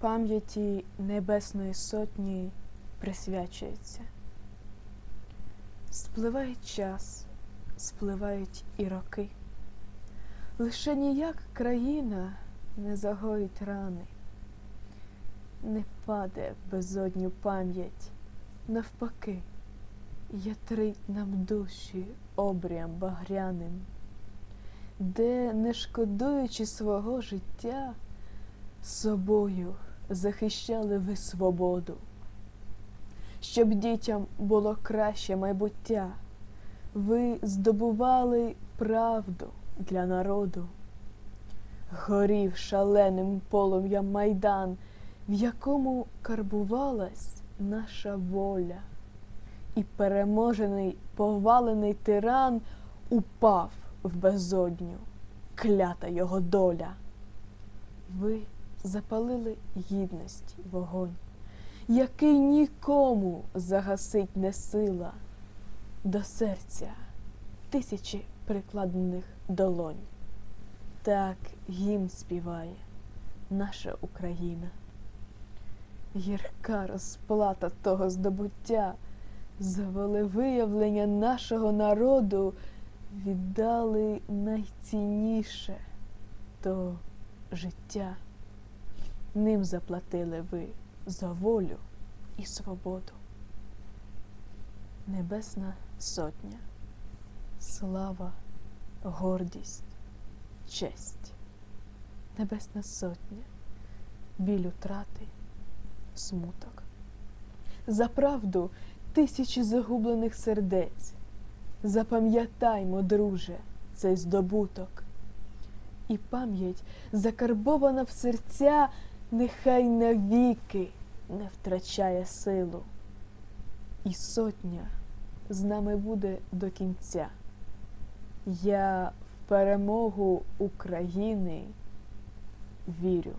пам'яті Небесної Сотні присвячується. Спливає час, спливають і роки. Лише ніяк країна не загоїть рани, не паде безодню пам'ять, навпаки, ятрить нам душі обріям багряним, де, не шкодуючи свого життя, собою захищали ви свободу, щоб дітям було краще майбуття, ви здобували правду для народу. Горів шаленим полум'ям майдан, в якому карбувалась наша воля, і переможений повалений тиран упав в безодню, клята його доля. Ви запалили гідності вогонь, який нікому загасить не сила, до серця тисячі прикладених долонь. Так гімн співає наша Україна. Гірка розплата того здобуття, за волевиявлення нашого народу віддали найцінніше то життя. Ним заплатили ви за волю і свободу. Небесна сотня, слава, гордість, честь, Небесна сотня, біль утрати, смуток. За правду тисячі загублених сердець. Запам'ятаймо, друже, цей здобуток. І пам'ять закарбована в серця, нехай навіки не втрачає силу. І сотня з нами буде до кінця. Я в перемогу України вірю.